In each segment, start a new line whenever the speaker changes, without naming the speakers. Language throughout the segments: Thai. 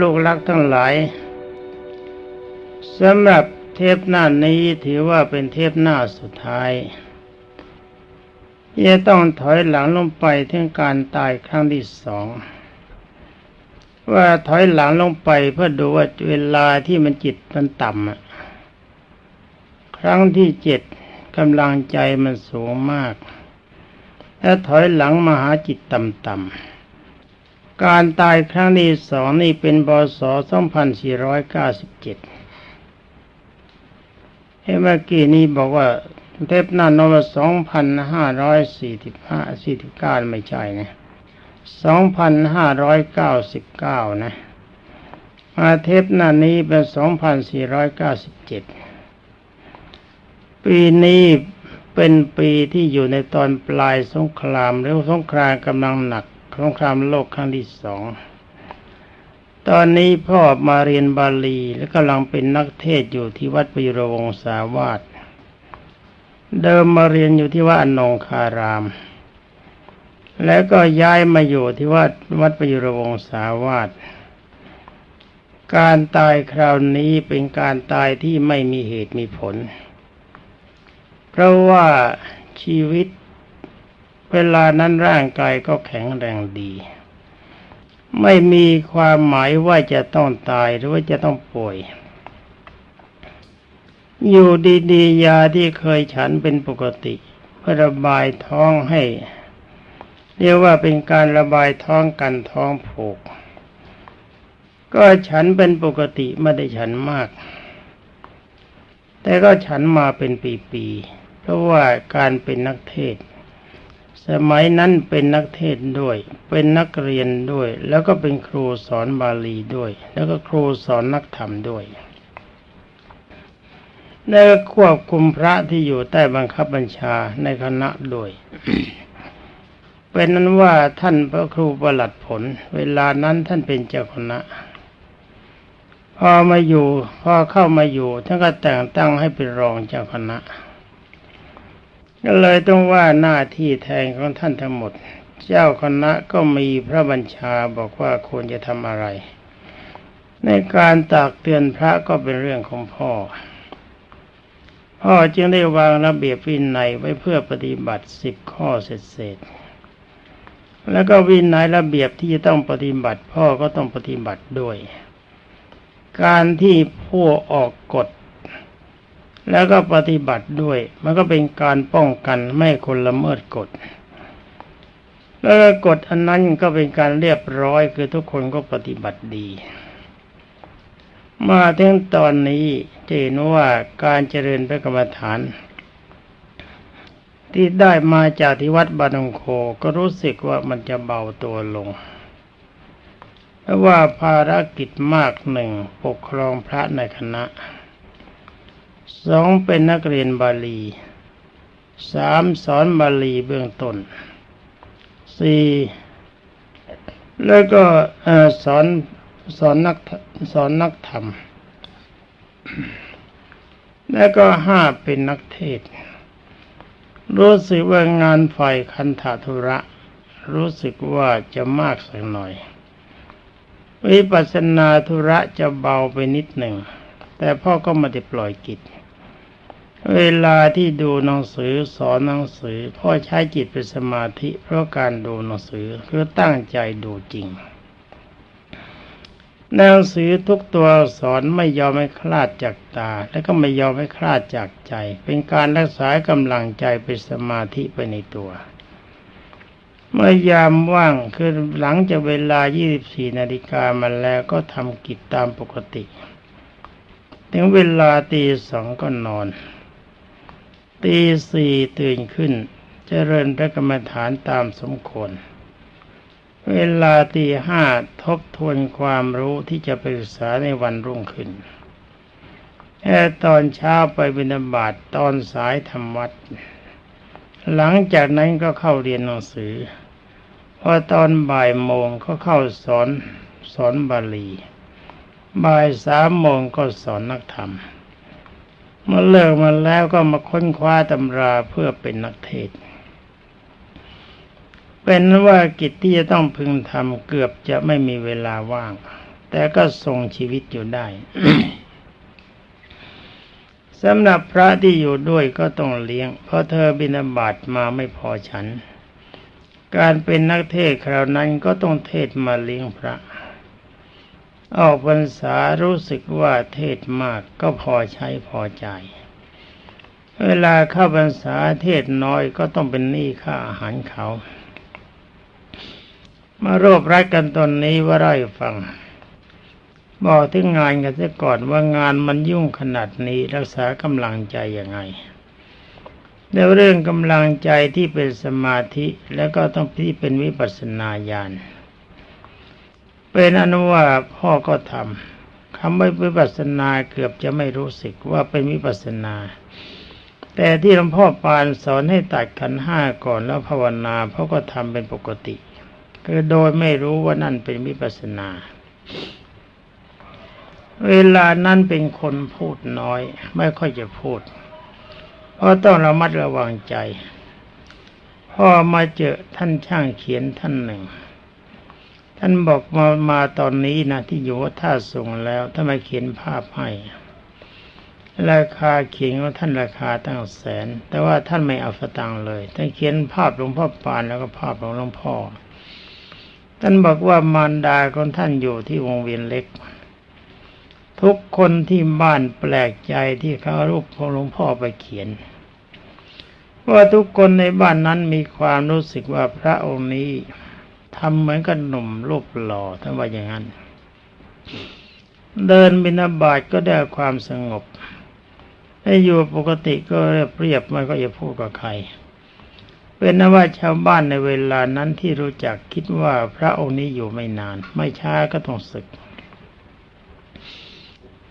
ลูกรักทั้งหลายสำหรับเทปหน้านี้ถือว่าเป็นเทปหน้าสุดท้ายจะต้องถอยหลังลงไปถึงการตายครั้งที่สอง ว่าถอยหลังลงไปเพื่อดูว่าเวลาที่มันจิตมันต่ำครั้งที่เจ็ดกำลังใจมันสูงมาก และถอยหลังมาหาจิตต่ำๆ การตายครั้งที่สองนี่เป็นบศ2497เมื่อกี้นี้บอกว่าเทปหน้านวสองพันห้าร้อยสี่สิบห้าสี่สิบเก้าไม่ใช่นะสองพันห้าร้อยเก้าสิบเก้านะมาเทปหน้านี้เป็นสองพันสี่ร้อยเก้าสิบเจ็ดปีนี้เป็นปีที่อยู่ในตอนปลายสงครามหรือสงครามกำลังหนัก งครามโลกครั้งที่สอง ตอนนี้พ่อมาเรียนบาลีและกำลังเป็นนักเทศอยู่ที่วัดปิรวงศาวาสเดิมมาเรียนอยู่ที่วัดอนงคาราม แล้วก็ย้ายมาอยู่ที่วัดวัดประยุรวงศาวาสการตายคราวนี้เป็นการตายที่ไม่มีเหตุมีผล เพราะว่าชีวิต เวลานั้นร่างกายก็แข็งแรงดี ไม่มีความหมายว่าจะต้องตายหรือว่าจะต้องป่วย อยู่ดีๆยาที่เคยฉันเป็นปกติเพื่อระบายท้องให้ เรียกว่าเป็นการระบายท้องกันท้องผูก ก็ฉันเป็นปกติไม่ได้ฉันมาก แต่ก็ฉันมาเป็นปีๆเพราะว่าการเป็นนักเทศ สมัยนั้นเป็นนักเทศด้วย เป็นนักเรียนด้วย แล้วก็เป็นครูสอนบาลีด้วย แล้วก็ครูสอนนักธรรมด้วยและควบคุมพระที่อยู่ใต้บังคับบัญชาในคณะโดยเป็นนั้นว่าท่านพระครูประหลัดผล เวลานั้นท่านเป็นเจ้าคณะ พอมาอยู่ พอเข้ามาอยู่ท่านก็แต่งตั้งให้เป็นรองเจ้าคณะ ก็เลยต้องว่าหน้าที่แทนของท่านทั้งหมด เจ้าคณะก็มีพระบัญชาบอกว่าควรจะทำอะไร ในการตากเตือนพระก็เป็นเรื่องของพ่อ พ่อจึงได้วางระเบียบวินัยไว้เพื่อปฏิบัติสิบข้อเสร็จแล้วก็วินัยระเบียบที่จะต้องปฏิบัติ พ่อก็ต้องปฏิบัติด้วย การที่ผู้ออกกฎ แล้วก็ปฏิบัติด้วย มันก็เป็นการป้องกันไม่คนละเมิดกฎ แล้วกฎอันนั้นก็เป็นการเรียบร้อยคือทุกคนก็ปฏิบัติดี มาถึงตอนนี้จะเห็นว่าการเจริญพระกรรมฐาน ที่ได้มาจากที่วัดบานงโคก็รู้สึกว่ามันจะเบาตัวลงเพราะว่าภารกิจมากหนึ่งปกครองพระในคณะ สองเป็นนักเรียนบาลีสามสอนบาลีเบื้องต้นสี่แล้วก็สอนสอนนักสอนนักธรรม แล้วก็ห้าเป็นนักเทศ รู้สึกว่างานฝ่ายคันธทุระ รู้สึกว่าจะมากสักหน่อย วิปัสสนาธุระจะเบาไปนิดหนึ่ง แต่พ่อก็ไม่ได้ปล่อยกิจ เวลาที่ดูหนังสือสอนหนังสือพ่อใช้จิตเป็นสมาธิ เพราะการดูหนังสือคือตั้งใจดูจริงหนังสือทุกตัวสอนไม่ยอมให้คลาดจากตา และก็ไม่ยอมให้คลาดจากใจ เป็นการรักษากำลังใจเป็นสมาธิไปในตัว เมื่อยามว่างคือหลังจากเวลา 24 นาฬิกามาแล้วก็ทำกิจตามปกติ ถึงเวลาตีสองก็นอน ตีสี่ตื่นขึ้นจเจริญพระกรรมฐานตามสมควร เวลาตีห้าทบทวนความรู้ที่จะไปศึกษาในวันรุ่งขึ้นแค่ตอนเช้าไปบิณฑบาตตอนสายทำวัด หลังจากนั้นก็เข้าเรียนหนังสือ พอตอนบ่ายโมงก็เข้าสอนสอนบาลี บ่ายสามโมงก็สอนนักธรรม เมื่อเลิกมาแล้วก็มาค้นคว้าตำราเพื่อเป็นนักเทศ เป็นว่ากิจที่จะต้องพึงทำเกือบจะไม่มีเวลาว่าง แต่ก็ทรงชีวิตอยู่ได้สำหรับพระที่อยู่ด้วยก็ต้องเลี้ยง เพราะเธอบินาบาตมาไม่พอฉัน การเป็นนักเทศคราวนั้นก็ต้องเทศมาเลี้ยงพระ ออกพรรษารู้สึกว่าเทศมากก็พอใช้พอใจ เวลาเข้าพรรษาเทศน้อยก็ต้องเป็นหนี้ค่าอาหารเขา มารวบรัดกันตอนนี้ว่าไรฟัง บอกถึงงานกันซะก่อนว่างานมันยุ่งขนาดนี้รักษากำลังใจยังไงในเรื่องกำลังใจที่เป็นสมาธิแล้วก็ต้องที่เป็นวิปัสสนาญาณ เป็นอนุว่าพ่อก็ทำคำว่าวิปัสสนาเกือบจะไม่รู้สึกว่าเป็นวิปัสสนา แต่ที่หลวงพ่อปานสอนให้ตัดขันห้าก่อนแล้วภาวนาพ่อก็ทำเป็นปกติ คือโดยไม่รู้ว่านั่นเป็นวิปัสสนา เวลานั้นเป็นคนพูดน้อย ไม่ค่อยจะพูด เพราะต้องระมัดระวังใจพ่อมาเจอท่านช่างเขียนท่านหนึ่ง ท่านบอกมามาตอนนี้นะที่อยู่ว่าท่าส่งแล้วถ้ามาเขียนภาพให้ราคาเขียนของท่านราคาตั้งแสน แต่ว่าท่านไม่เอาสตังค์เลยท่านเขียนภาพหลวงพ่อปานแล้วก็ภาพของหลวงพ่อ ท่านบอกว่ามารดาของท่านอยู่ที่วงเวียนเล็ก ทุกคนที่บ้านแปลกใจที่เขาเอารูปของหลวงพ่อไปเขียนว่าทุกคนในบ้านนั้นมีความรู้สึกว่าพระองค์นี้ ทำเหมือนกับหนุ่มรูปหล่อท่านว่าอย่างนั้น เดินบินาบาตก็ได้ความสงบถ้าอยู่ปกติก็เรียบเรียบไม่ก็จะพูดกับใคร เป็นนว่าชาวบ้านในเวลานั้นที่รู้จักคิดว่าพระองค์นี้อยู่ไม่นาน ไม่ช้าก็ต้องศึก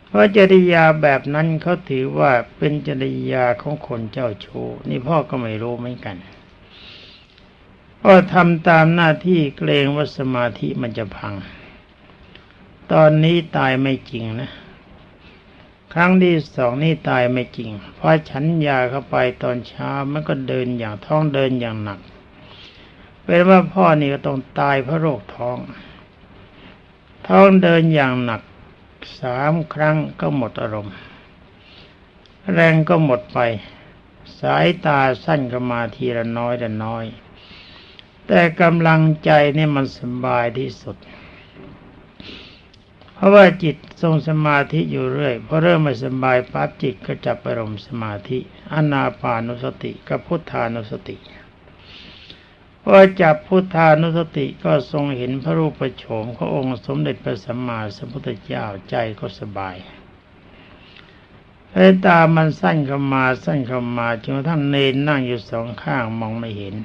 เพราะจริยาแบบนั้นเขาถือว่าเป็นจริยาของคนเจ้าชู้นี่พ่อก็ไม่รู้เหมือนกัน พอทำตามหน้าที่เกรงว่าสมาธิมันจะพัง ตอนนี้ตายไม่จริงนะ ครั้งที่สองนี่ตายไม่จริง เพราะฉันยาเข้าไปตอนเช้ามันก็เดินอย่างท้องเดินอย่างหนัก เป็นว่าพ่อนี่ก็ต้องตายเพราะโรคท้อง ท้องเดินอย่างหนักสามครั้งก็หมดอารมณ์ แรงก็หมดไป สายตาสั้นก็มาทีละน้อยละน้อย แต่กำลังใจนี่มันสบายที่สุด เพราะว่าจิตทรงสมาธิอยู่เรื่อยพอเริ่มไม่สบายปั๊บจิตก็จับอารมณ์สมาธิอนาปานุสติกับพุทธานุสติพอจับพุทธานุสติก็ทรงเห็นพระรูปโฉมขององค์สมเด็จพระสัมมาสัมพุทธเจ้าใจก็สบายสายตามันสั้นเข้ามาสั้นเข้ามาจนกระทั่งเนนนั่งอยู่สองข้างมองไม่เห็น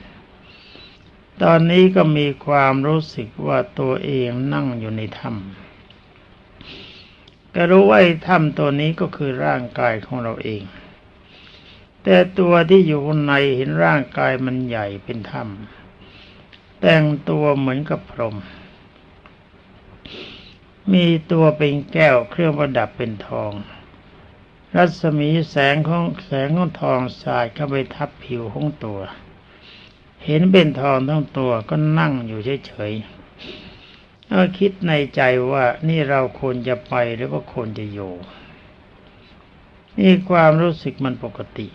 ตอนนี้ก็มีความรู้สึกว่าตัวเองนั่งอยู่ในถ้ำก็รู้ว่าถ้ำตัวนี้ก็คือร่างกายของเราเอง แต่ตัวที่อยู่ข้างในเห็นร่างกายมันใหญ่เป็นถ้ำแต่งตัวเหมือนกับพรหมมีตัวเป็นแก้วเครื่องประดับเป็นทอง รัศมีแสงของแสงของทองสาดเข้าไปทับผิวของตัว เห็นเป็นทองทั้งตัวก็นั่งอยู่เฉยๆเอาคิดในใจว่านี่เราควรจะไปหรือว่าควรจะอยู่ นี่ความรู้สึกมันปกติ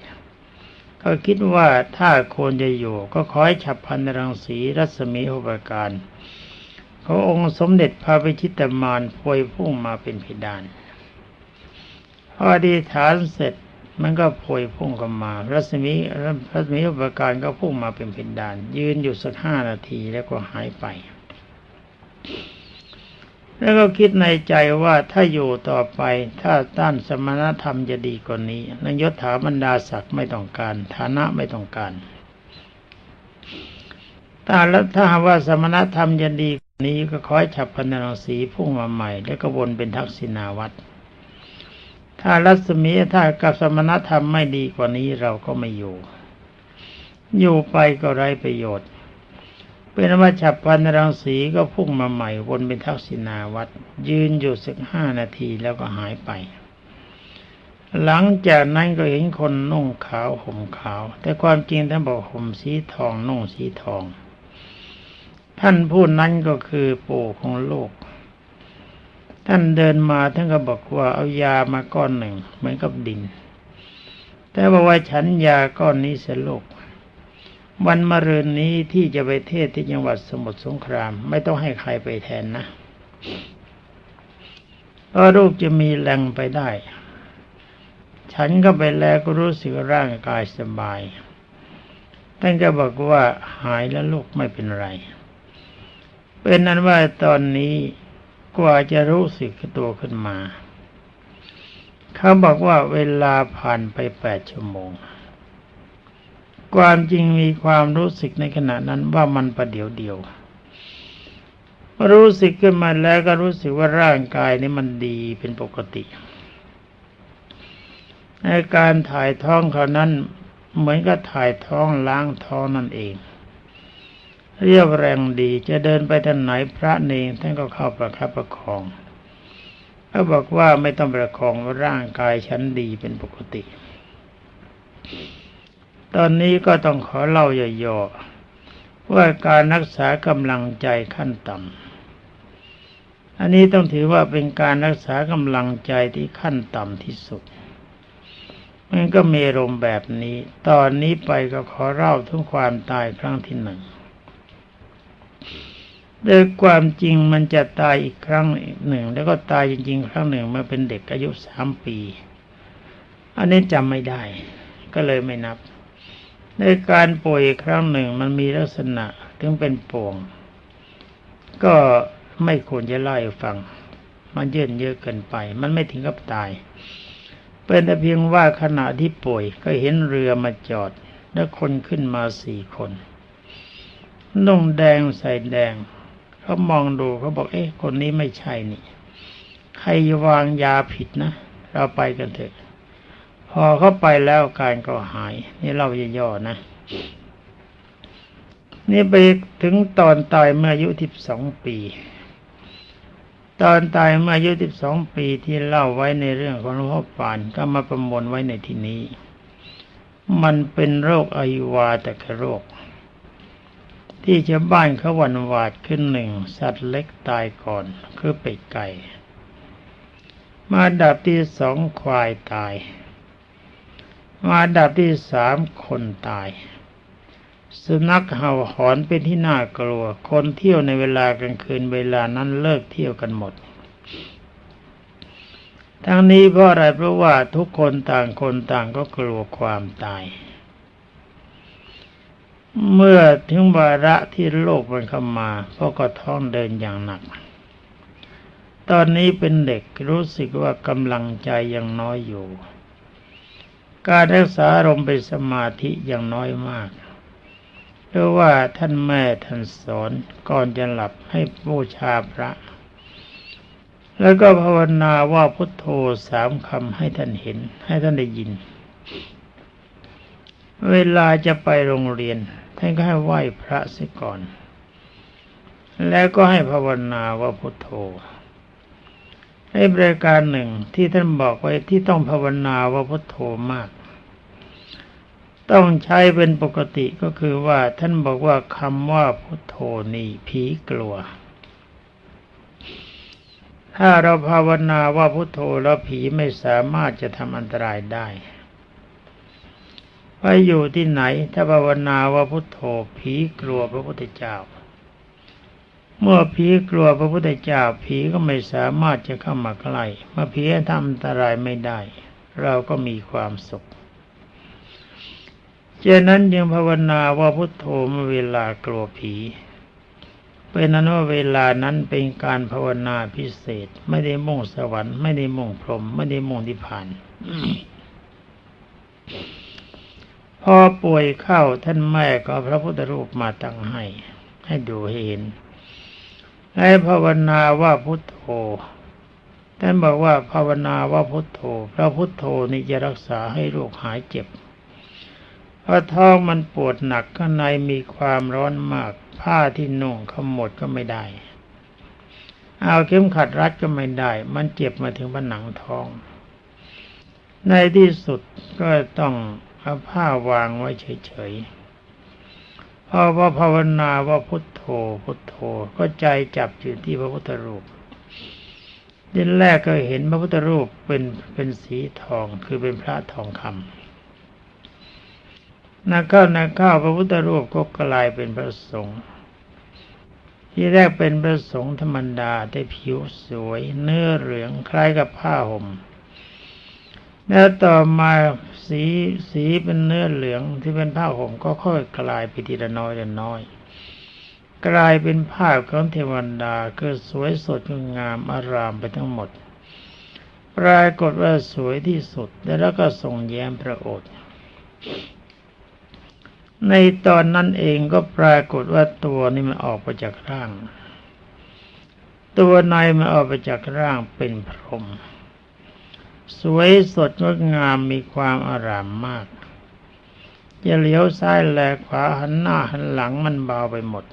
ก็คิดว่าถ้าควรจะอยู่ ก็ขอให้ฉับพันรังสีรัศมีอุปการเขององค์สมเด็จพระพิชิตมารพวยพุ่งมาเป็นเพดานพอดีฐานเสร็จ มันก็พวยพุ่งเข้ามา รัศมีรัศมีอุปการก็พุ่งมาเป็นเพดาน ยืนอยู่สักห้านาทีแล้วก็หายไป แล้วก็คิดในใจว่าถ้าอยู่ต่อไป ถ้าต้านสมณธรรมจะดีกว่านี้นยศถาบรรดาศักดิ์ไม่ต้องการ ฐานะไม่ต้องการถ้าแล้วถ้าว่าสมณธรรมจะดีกว่านี้ก็ขอให้ฉับพันรังสีพุ่งมาใหม่ แล้วก็วนเป็นทักษิณาวัตร ถ้ารัศมีถ้ากับสมณธรรมไม่ดีกว่านี้เราก็ไม่อยู่ อยู่ไปก็ไร้ประโยชน์เป็นว่าฉับพันรังสีก็พุ่งมาใหม่วนเป็นทักษิณาวัตรยืนอยู่สักห้านาทีแล้วก็หายไป หลังจากนั้นก็เห็นคนนุ่งขาวห่มขาว แต่ความจริงท่านบอกห่มสีทองนุ่งสีทอง ท่านผู้นั้นก็คือปู่ของโลก ท่านเดินมาท่านก็บอกว่าเอายามาก้อนหนึ่ง เหมือนกับดิน แต่บอกว่าฉันยาก้อนนี้เสียลูกวันมะรืนนี้ที่จะไปเทศที่จังหวัดสมุทรสงคราม ไม่ต้องให้ใครไปแทนนะเพราะลูกจะมีแรงไปได้ ฉันก็ไปแล้วก็รู้สึกร่างกายสบายท่านก็บอกว่าหายแล้วลูกไม่เป็นไร เป็นนั้นว่าตอนนี้ กว่าจะรู้สึกตัวขึ้นมา เขาบอกว่าเวลาผ่านไปแปดชั่วโมง ความจริงมีความรู้สึกในขณะนั้นว่ามันประเดี๋ยวเดียว รู้สึกขึ้นมาแล้วก็รู้สึกว่าร่างกายนี้มันดีเป็นปกติในการถ่ายท้องเขานั้นเหมือนกับถ่ายท้องล้างท้องนั่นเอง เรียบแรงดีจะเดินไปทางไหนพระเนงท่านก็เข้าประคับประคองเขาบอกว่าไม่ต้องประคองร่างกายฉันดีเป็นปกติ ตอนนี้ก็ต้องขอเล่าย่อๆว่าการรักษากำลังใจขั้นต่ำอันนี้ต้องถือว่าเป็นการรักษากำลังใจที่ขั้นต่ำที่สุดมันก็มีรมแบบนี้ ตอนนี้ไปก็ขอเล่าถึงความตายครั้งที่หนึ่ง โดยความจริงมันจะตายอีกครั้งหนึ่ง แล้วก็ตายจริงๆ ครั้งหนึ่งมื่อเป็นเด็กอายุสามปี อันนี้จำไม่ได้ ก็เลยไม่นับ ในการป่วยครั้งหนึ่งมันมีลักษณะถึงเป็นป่วง ก็ไม่ควรจะเล่าให้ฟัง มันเยื่นเยอะเกินไป มันไม่ถึงกับตาย เป็นแต่เพียงว่าขณะที่ป่วยก็เห็นเรือมาจอด แล้วคนขึ้นมาสี่คนนุ่งแดงใส่แดง เขามองดูเขาบอกเอ๊ะคนนี้ไม่ใช่นี่ใครวางยาผิดนะ เราไปกันเถอะ พอเขาไปแล้วการก็หาย นี่เราย่อๆนะ นี่ไปถึงตอนตายเมื่ออายุสิบสองปี ตอนตายเมื่ออายุสิบสองปีที่เล่าไว้ในเรื่องของหลวงพ่อปานก็มาประมวลไว้ในที่นี้ มันเป็นโรคอวาตกโรค ที่ชาวบ้านเขาหวั่นหวาดขึ้นหนึ่งสัตว์เล็กตายก่อนคือเป็ดไก่ มาดับที่สองควายตาย มาดับที่สามคนตาย สุนัขเห่าหอนเป็นที่น่ากลัว คนเที่ยวในเวลากลางคืนเวลานั้นเลิกเที่ยวกันหมด ทั้งนี้เพราะอะไรเพราะว่าทุกคนต่างคนต่างก็กลัวความตาย เมื่อถึงวาระที่โลกมันเข้ามาพ่อก็ท้องเดินอย่างหนัก ตอนนี้เป็นเด็กรู้สึกว่ากำลังใจยังน้อยอยู่ การรักษาอารมณ์เป็นสมาธิยังน้อยมากเพราะว่าท่านแม่ท่านสอนก่อนจะหลับให้บูชาพระ แล้วก็ภาวนาว่าพุทโธสามคำให้ท่านเห็นให้ท่านได้ยินเวลาจะไปโรงเรียน ท่านก็ให้ไหว้พระสียก่อน แล้วก็ให้ภาวนาว่าพุทโธให้บริการหนึ่งที่ท่านบอกไว้ที่ต้องภาวนาว่าพุทโธมาก ต้องใช้เป็นปกติก็คือว่าท่านบอกว่าคำว่าพุทโธนี่ผีกลัว ถ้าเราภาวนาว่าพุทโธแล้วผีไม่สามารถจะทำอันตรายได้ ไปอยู่ที่ไหน ถ้าภาวนาว่าพุทโธผีกลัวพระพุทธเจ้า เมื่อผีกลัวพระพุทธเจ้า ผีก็ไม่สามารถจะเข้ามาใกล้เมื่อผีทำอันตรายไม่ได้ เราก็มีความสุขเจนั้นยังภาวนาว่าพุทโธเมื่อเวลากลัวผีเป็นนั้นว่าเวลานั้นเป็นการภาวนาพิเศษ ไม่ได้มุ่งสวรรค์ไม่ได้มุ่งพรหมไม่ได้มุ่งนิพพาน พอป่วยเข้าท่านแม่ก็พระพุทธรูปมาตั้งให้ ให้ดูเห็น ให้ภาวนาว่าพุทโธท่านบอกว่าภาวนาว่าพุทโธ พระพุทโธนี่จะรักษาให้โรคหายเจ็บเพราะท้องมันปวดหนักข้างในมีความร้อนมาก ผ้าที่นุ่งขมดก็ไม่ได้ เอาเข็มขัดรัดก็ไม่ได้ มันเจ็บมาถึงผนังท้อง ในที่สุดก็ต้อง เอาผ้าวางไว้เฉยๆพอว่าภาวนาว่าพุทโธ พุทโธก็ใจจับอยู่ที่พระพุทธรูปทีแรกก็เห็นพระพุทธรูปเป็นเป็นสีทองคือเป็นพระทองคำนักเข้านักเข้าพระพุทธรูปก็กลายเป็นพระสงฆ์ที่แรกเป็นพระสงฆ์ธรรมดาแต่ผิวสวย เนื้อเหลืองคล้ายกับผ้าห่มแล้วต่อมา สีสีเป็นเนื้อเหลืองที่เป็นผ้าห่มก็ค่อยกลายไปทีละน้อยละน้อย กลายเป็นภาพของเทวดาคือสวยสดงามอารามไปทั้งหมด ปรากฏว่าสวยที่สุดแล้วก็ทรงแย้มพระโอษฐ์ในตอนนั้นเองก็ปรากฏว่าตัวนี่มันออกมาจากร่าง ตัวในมันออกมาจากร่างเป็นพรหม สวยสดงดงามมีความอารามมากจะเลี้ยวซ้ายแลขวาหันหน้าหันหลังมันเบาไปหมด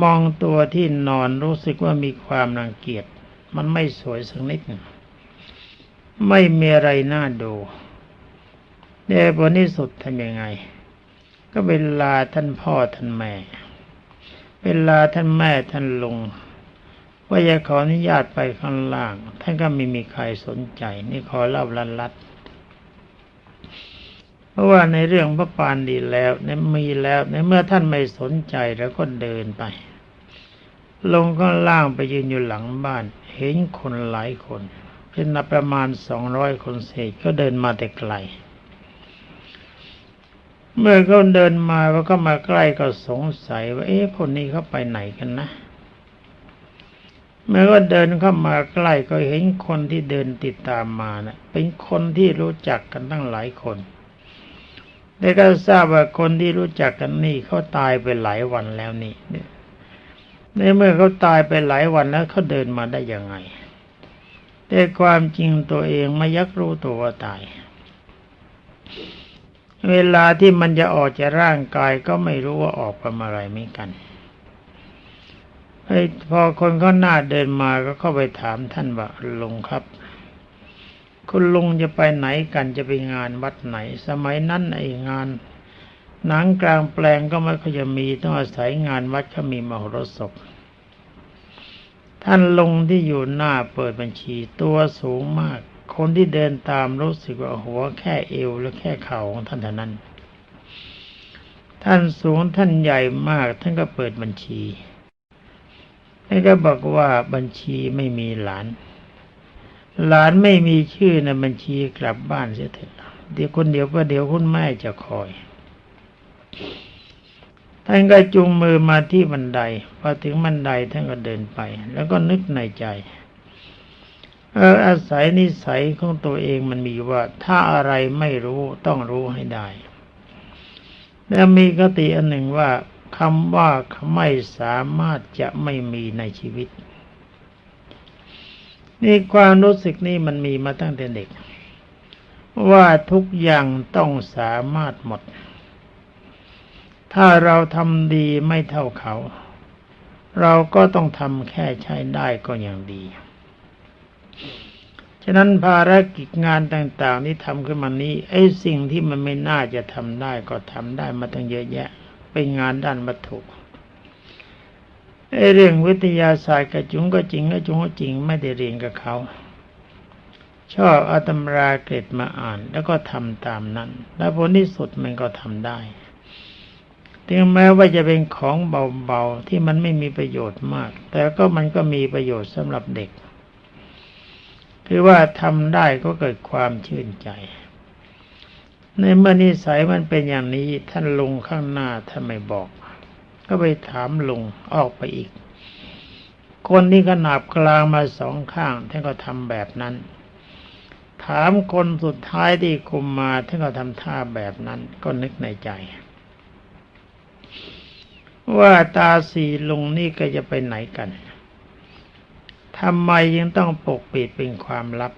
มองตัวที่นอนรู้สึกว่ามีความรังเกียจมันไม่สวยสักนิด ไม่มีอะไรน่าดูในผลที่สุดทำยังไง ก็เวลาท่านพ่อท่านแม่ เวลาท่านแม่ท่านลุง ว่าจะขออนุญาตไปข้างล่าง ท่านก็ไม่มีใครสนใจ นี่ขอเล่าลันลัดเพราะว่าในเรื่องพระปานดีแล้วในมีแล้วในเมื่อท่านไม่สนใจแล้วก็เดินไป ลงข้างล่างไปยืนอยู่หลังบ้าน เห็นคนหลายคน เป็นนับประมาณสองร้อยคนเศษก็เดินมาแต่ไกลเมื่อเขาเดินมาว่าก็มาใกล้ก็สงสัยว่า เอ๊ะคนนี้เขาไปไหนกันนะ เมื่อเดินเข้ามาใกล้ก็เห็นคนที่เดินติดตามมานะเป็นคนที่รู้จักกันตั้งหลายคนได้ก็ทราบว่าคนที่รู้จักกันนี่เขาตายไปหลายวันแล้วนี่ในเมื่อเขาตายไปหลายวันแล้วเขาเดินมาได้ยังไง แต่ความจริงตัวเองไม่ยักรู้ตัวว่าตาย เวลาที่มันจะออกจากร่างกายก็ไม่รู้ว่าออกไปอะไรไม่กัน พอคนเขาหน้าเดินมาก็เข้าไปถามท่านว่าลุงครับ คุณลุงจะไปไหนกันจะไปงานวัดไหน สมัยนั้นไองาน หนังกลางแปลงก็ไม่ค่อยจะมีต้องอาศัยงานวัดเขามีมหรสพท่านลงที่อยู่หน้าเปิดบัญชีตัวสูงมาก คนที่เดินตามรู้สึกว่าหัวแค่เอวและแค่เข่าของท่านเท่านั้น ท่านสูงท่านใหญ่มาก ท่านก็เปิดบัญชี แล้วก็บอกว่าบัญชีไม่มีหลาน หลานไม่มีชื่อในบัญชีกลับบ้านเสียเถอะเดี๋ยวคนเดียวก็เดี๋ยวคุณแม่จะคอยท่านก็จุงมือมาที่บันไดพอถึงบันไดท่านก็เดินไป แล้วก็นึกในใจ เอออาศัยนิสัยของตัวเองมันมีว่า ถ้าอะไรไม่รู้ต้องรู้ให้ได้ แล้วมีกติอันหนึ่งว่า คำว่าไม่สามารถจะไม่มีในชีวิต นี่ความรู้สึกนี้มันมีมาตั้งแต่เด็ก ว่าทุกอย่างต้องสามารถหมด ถ้าเราทำดีไม่เท่าเขา เราก็ต้องทำแค่ใช้ได้ก็อย่างดี ฉะนั้นภารกิจงานต่าง ๆ ที่ทำขึ้นมานี้ไอ้สิ่งที่มันไม่น่าจะทำได้ก็ทำได้มาตั้งเยอะแยะ เป็นงานด้านวัตถุไอ้เรื่องวิทยาศาสตร์กระจุงก็จริงกระจุงก็จริงไม่ได้เรียนกับเขา ชอบเอาตำราเกรดมาอ่าน แล้วก็ทำตามนั้น แล้วผลที่สุดมันก็ทำได้ ถึงแม้ว่าจะเป็นของเบาๆที่มันไม่มีประโยชน์มาก แต่ก็มันก็มีประโยชน์สำหรับเด็ก คือว่าทำได้ก็เกิดความชื่นใจ ในเมื่อนิสัยมันเป็นอย่างนี้ท่านลุงข้างหน้าท่านไม่บอก ก็ไปถามลุงออกไปอีก คนที่ขนาบกลางมาสองข้างท่านก็ทำแบบนั้น ถามคนสุดท้ายที่คุมมาท่านก็ทำท่าแบบนั้นก็นึกในใจ ว่าตาสีลุงนี่ก็จะไปไหนกันทำไมยังต้องปกปิดเป็นความลับ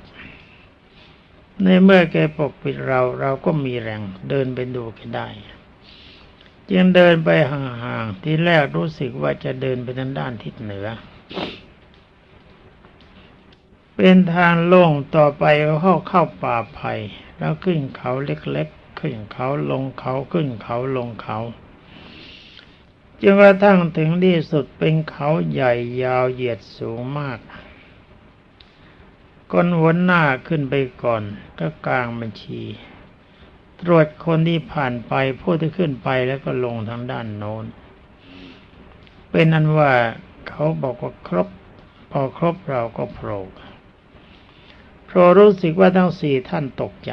ในเมื่อแกปกปิดเราเราก็มีแรงเดินไปดูแกได้ จึงเดินไปห่างๆ ที่แรกรู้สึกว่าจะเดินไปทางด้านทิศเหนือ เป็นทางโล่งต่อไปก็เข้าเข้าป่าไผ่แล้วขึ้นเขาเล็กๆ ขึ้นเขาลงเขาขึ้นเขาลงเขาจนกระทั่งถึงที่สุดเป็นเขาใหญ่ยาวเหยียดสูงมาก คนหัวหน้าขึ้นไปก่อน ก็กลางบัญชี ตรวจคนที่ผ่านไปผู้ที่ขึ้นไปแล้วก็ลงทางด้านโน้น เป็นนั้นว่าเขาบอกว่าครบ พอครบเราก็โผล่โผล่รู้สึกว่าทั้งสี่ท่านตกใจ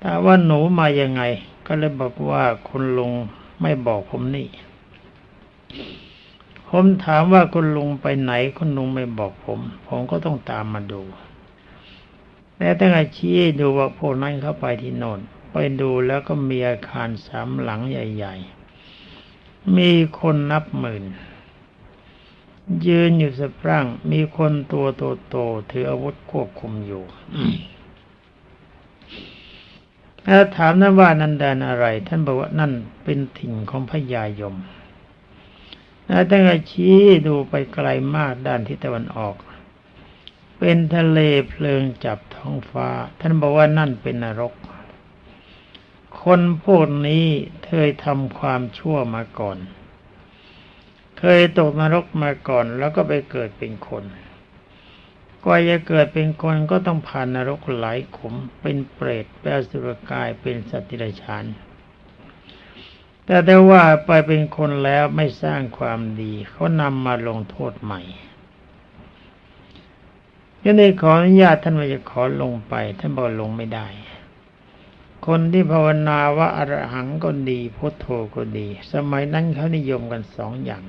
แต่ว่าหนูมายังไง ก็เลยบอกว่าคุณลุงไม่บอกผมนี่ ผมถามว่าคุณลุงไปไหนคุณลุงไม่บอกผม ผมก็ต้องตามมาดูแต่ตั้งแต่ชี้ดูว่าพวกนั้นเข้าไปที่โน่นไปดูแล้วก็มีอาคารสามหลังใหญ่ ๆ มีคนนับหมื่น ยืนอยู่สะพรั่ง มีคนตัวโตๆถืออาวุธควบคุมอยู่ถ้าถามนั้นว่านันแดนอะไร ท่านบอกว่านั่นเป็นถิ่นของพญายม แล้วท่านก็ชี้ดูไปไกลมากด้านทิศตะวันออก เป็นทะเลเพลิงจับท้องฟ้า ท่านบอกว่านั่นเป็นนรก คนพวกนี้เคยทำความชั่วมาก่อน เคยตกนรกมาก่อนแล้วก็ไปเกิดเป็นคนกว่าจะเกิดเป็นคนก็ต้องผ่านนรกหลายขุม เป็นเปรตเป็นสุรกายเป็นสัตว์ดิรัจฉาน แต่ได้ว่าไปเป็นคนแล้วไม่สร้างความดีเขานำมาลงโทษใหม่ก็ได้ขออนุญาตท่านว่าจะขอลงไป ท่านบอกลงไม่ได้ คนที่ภาวนาว่าอรหังก็ดีพุทโธก็ดี สมัยนั้นเขานิยมกันสองอย่าง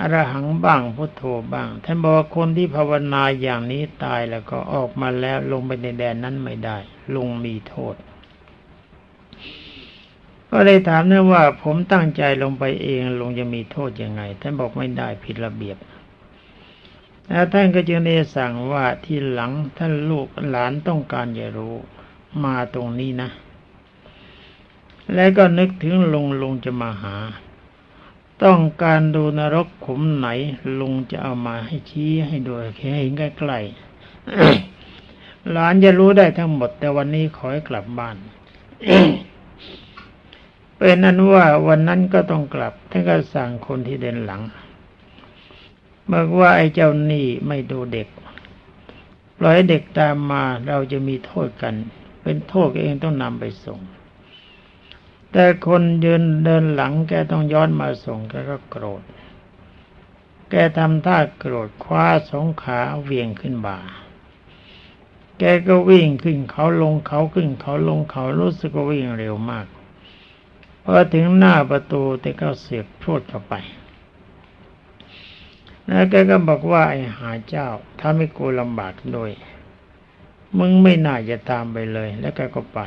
อรหังบ้างพุทโธบ้าง ท่านบอกว่าคนที่ภาวนาอย่างนี้ตายแล้วก็ออกมาแล้วลงไปในแดนนั้นไม่ได้ ลงมีโทษ ก็เลยถามนะว่า ผมตั้งใจลงไปเองลงจะมีโทษยังไง ท่านบอกไม่ได้ผิดระเบียบแล้วท่านก็จึงได้สั่งว่าที่หลังท่านลูกหลานต้องการจะรู้มาตรงนี้นะ แล้วก็นึกถึงลุงลุงจะมาหา ต้องการดูนรกขุมไหนลุงจะเอามาให้ชี้ให้ดูแค่เห็นใกล้ๆหลานจะรู้ได้ทั้งหมด แต่วันนี้ขอให้กลับบ้าน เป็นนั้นว่าวันนั้นก็ต้องกลับท่านก็สั่งคนที่เดินหลังบอกว่าไอ้เจ้านี่ไม่ดูเด็กปล่อยเด็กตามมาเราจะมีโทษกัน เป็นโทษเองต้องนำไปส่ง แต่คนยืนเดินหลังแกต้องย้อนมาส่งแกก็โกรธ แกทำท่าโกรธคว้าสองขาเวียงขึ้นบ่า แกก็วิ่งขึ้นเขาลงเขาขึ้นเขาลงเขารู้สึกว่าวิ่งเร็วมาก พอถึงหน้าประตูแต่ก็เสียบพูดเข้าไป แล้วแกก็บอกว่าไอ้หาเจ้าถ้าไม่กูลำบากด้วย มึงไม่น่าจะตามไปเลย แล้วแกก็ไป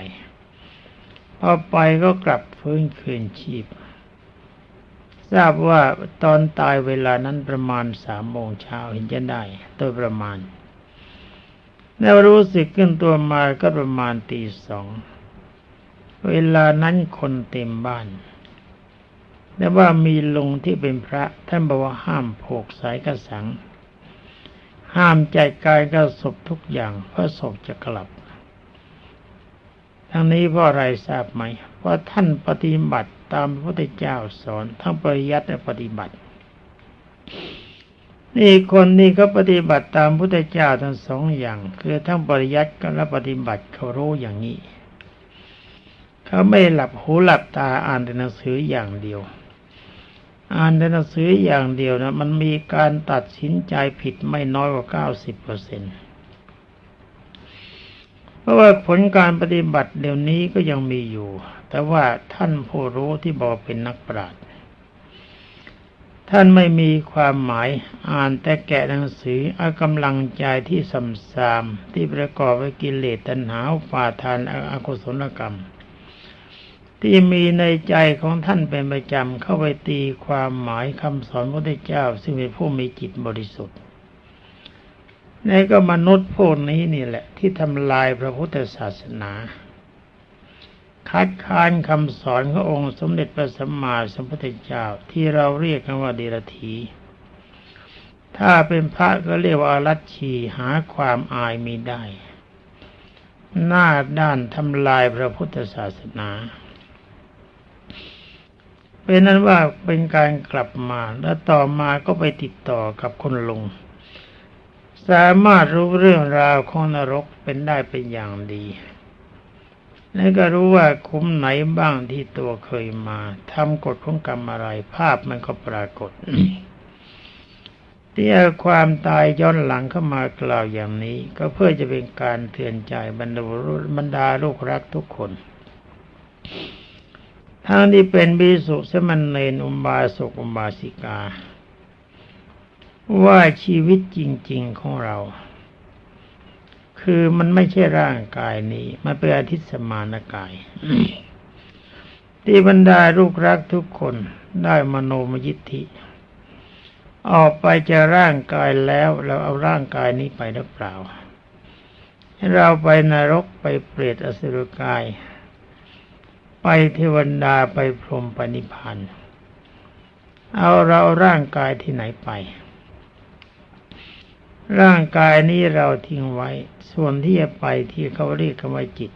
พอไปก็กลับฟื้นคืนชีพ ทราบว่าตอนตายเวลานั้นประมาณสามโมงเช้าเห็นจะได้โดยประมาณ แล้วรู้สึกขึ้นตัวมาก็ประมาณตีสอง เวลานั้นคนเต็มบ้านแต่ว่ามีลุงที่เป็นพระท่านบอกว่าห้ามโผกสายกระสัง ห้ามใจกายกระศพทุกอย่างเพราะศพจะกลับ ทั้งนี้เพราะอะไรทราบไหมเพราะท่านปฏิบัติตามพระพุทธเจ้าสอนทั้งปริยัติและปฏิบัติ นี่คนนี้เขาปฏิบัติตามพุทธเจ้าทั้งสองอย่าง คือทั้งปริยัติและปฏิบัติเขารู้อย่างนี้ เขาไม่หลับหูหลับตาอ่านแต่หนังสืออย่างเดียว อ่านแต่หนังสืออย่างเดียวนะมันมีการตัดสินใจผิดไม่น้อยกว่าเก้าสิบเปอร์เซ็นต์เพราะว่าผลการปฏิบัติเดี๋ยวนี้ก็ยังมีอยู่ แต่ว่าท่านผู้รู้ที่บอกเป็นนักปราชญ์ท่านไม่มีความหมายอ่านแต่แกะหนังสืออากำลังใจที่สัมสามที่ประกอบไปกิเลสตัณหาฝ่าทานอากุศลกรรม ที่มีในใจของท่านเป็นประจำเข้าไปตีความหมายคำสอนพระพุทธเจ้า ซึ่งเป็นผู้มีจิตบริสุทธิ์นี่ก็มนุษย์พวกนี้นี่แหละ ที่ทำลายพระพุทธศาสนา คัดค้านคำสอนขององค์สมเด็จพระสัมมาสัมพุทธเจ้าที่เราเรียกกันว่าเดรธีถ้าเป็นพระก็เรียกว่าอารัชชีหาความอายมีได้ หน้าด้านทำลายพระพุทธศาสนา เป็นนั้นว่าเป็นการกลับมาแล้วต่อมาก็ไปติดต่อกับคนลง สามารถรู้เรื่องราวของนรกเป็นได้เป็นอย่างดี และก็รู้ว่าคุ้มไหนบ้างที่ตัวเคยมาทำกฎของกรรมอะไร ภาพมันก็ปรากฏที่เอาความตายย้อนหลังเข้ามากล่าวอย่างนี้ ก็เพื่อจะเป็นการเตือนใจบรรดาบรรดาลูกรักทุกคน ทั้งที่เป็นบิสุสมณเณรอุบาสกอุบาสิกา ว่าชีวิตจริง ๆของเรา คือมันไม่ใช่ร่างกายนี้ มันเป็นอาทิตสมานกาย ที่บรรดาลูกรักทุกคนได้มโนมยิทธิ ออกไปจากร่างกายแล้วเราเอาร่างกายนี้ไปหรือเปล่า เราไปนรกไปเปรตอสุรกาย ไปเทวดาไปพรหมปณิพานธ์เอาเราร่างกายที่ไหนไป ร่างกายนี้เราทิ้งไว้ ส่วนที่จะไปที่เขาเรียกว่าจิต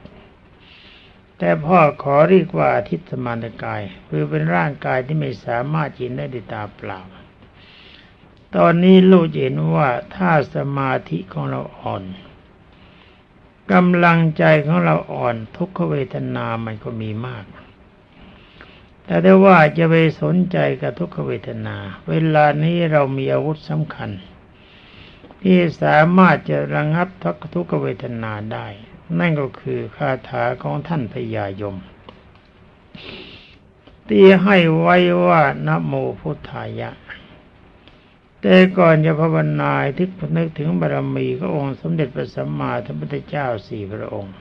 แต่พ่อขอเรียกว่าทิศมานกาย คือเป็นร่างกายที่ไม่สามารถจินได้ด้วยตาเปล่า ตอนนี้ลูกเห็นว่าถ้าสมาธิของเราอ่อน กำลังใจของเราอ่อนทุกขเวทนามันก็มีมาก แต่ได้ว่าจะไปสนใจกับทุกขเวทนา เวลานี้เรามีอาวุธสำคัญ ที่สามารถจะระงับทุกทุกขเวทนาได้ นั่นก็คือคาถาของท่านพญายม ที่ให้ไว้ว่านะโมพุทธายะ แต่ก่อนจะภาวนาทึกนึกถึงบารมีขององค์สมเด็จพระสัมมาสัมพุทธเจ้าสี่พระองค์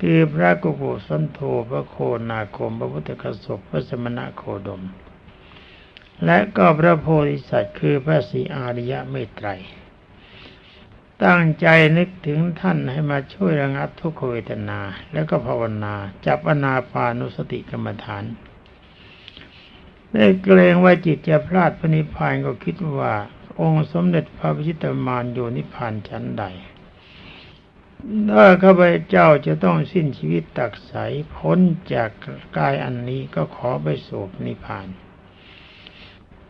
คือพระกุกุสันโธพระโคนาคม พระพุทธกสบพระสมณะโคดม และก็พระโพธิสัตว์คือพระศรีอาริยะเมตไตร ตั้งใจนึกถึงท่านให้มาช่วยระงับทุกขเวทนา แล้วก็ภาวนาจับอนาปานุสติกรรมฐาน ได้เกรงว่าจิตจะพลาดพระนิพพานก็คิดว่า องค์สมเด็จพระพิชิตมารอยู่นิพพานชั้นใดถ้าข้าพเจ้าจะต้องสิ้นชีวิตตักใสพ้นจากกายอันนี้ก็ขอไปสู่นิพพาน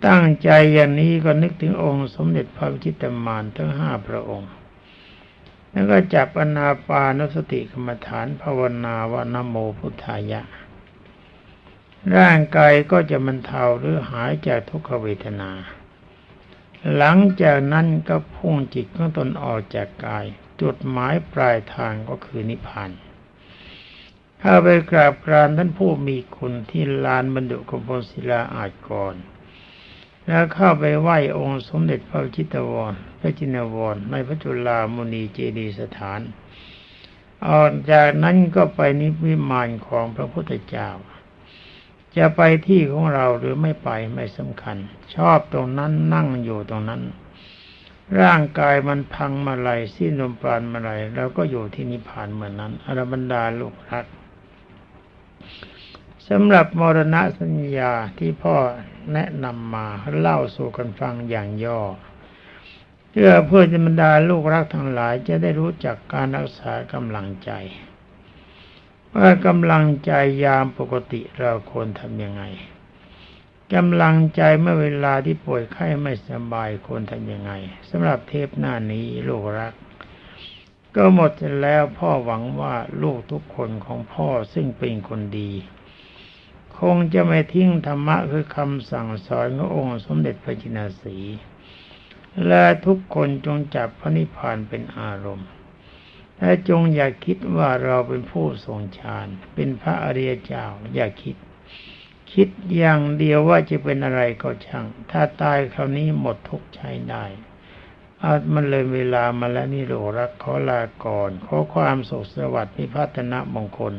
ตั้งใจอย่างนี้ก็นึกถึงองค์สมเด็จพระพิชิตมารทั้งห้าพระองค์ แล้วก็จับอนาปานสติกรรมฐานภาวนาวานโมพุทธายะ ร่างกายก็จะมันเทาหรือหายจากทุกขเวทนา หลังจากนั้นก็พุ่งจิตของตนออกจากกาย จุดหมายปลายทางก็คือนิพพานเข้าไปกราบกรานท่านผู้มีคุณที่ลานบรรดุกมลศิลาอาจก่อนแล้วเข้าไปไหว้องค์สมเด็จพระจิตวร พระจินวร ในพระจุลามุนีเจดีสถาน ออกจากนั้นก็ไปนิพพิมานของพระพุทธเจ้า จะไปที่ของเราหรือไม่ไปไม่สำคัญ ชอบตรงนั้นนั่งอยู่ตรงนั้น ร่างกายมันพังมาไรสิ้นลมปราณมาไรเราก็อยู่ที่นิพพานเหมือนนั้นอรบรรดาลูกรักสำหรับมรณะสัญญาที่พ่อแนะนำมาเล่าสู่กันฟังอย่างย่อ เพื่อเพื่อจะบรรดาลูกรักทั้งหลายจะได้รู้จักการรักษากำลังใจ ว่ากำลังใจยามปกติเราควรทำยังไงกำลังใจเมื่อเวลาที่ป่วยไข้ไม่สบายควรทำยังไงสำหรับเทปหน้านี้ลูกรัก ก็หมดแล้วพ่อหวังว่าลูกทุกคนของพ่อซึ่งเป็นคนดี คงจะไม่ทิ้งธรรมะคือคำสั่งสอนขององค์สมเด็จพระจินาสี และทุกคนจงจับพระนิพพานเป็นอารมณ์ และจงอย่าคิดว่าเราเป็นผู้ทรงฌาน เป็นพระอริยเจ้า อย่าคิด คิดอย่างเดียวว่าจะเป็นอะไรก็ช่าง ถ้าตายคราวนี้หมดทุกใช้ได้อามันเลยเวลามาแล้วนี่โลรักขอลาก่อน ขอความสุขสวัสดิ์พิพัฒนมงคล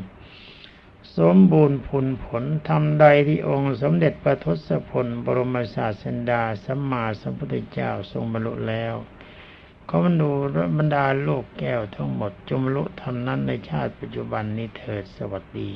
สมบูรณ์ผลผลทำใดที่องค์สมเด็จพระทศพล บรมศาสดาสัมมาสัมพุทธเจ้าทรงบรรลุแล้ว ขอบรรดูบรรดาโลกแก้วทั้งหมดจมลุทำนั้นในชาติปัจจุบันนี้เถิดสวัสดี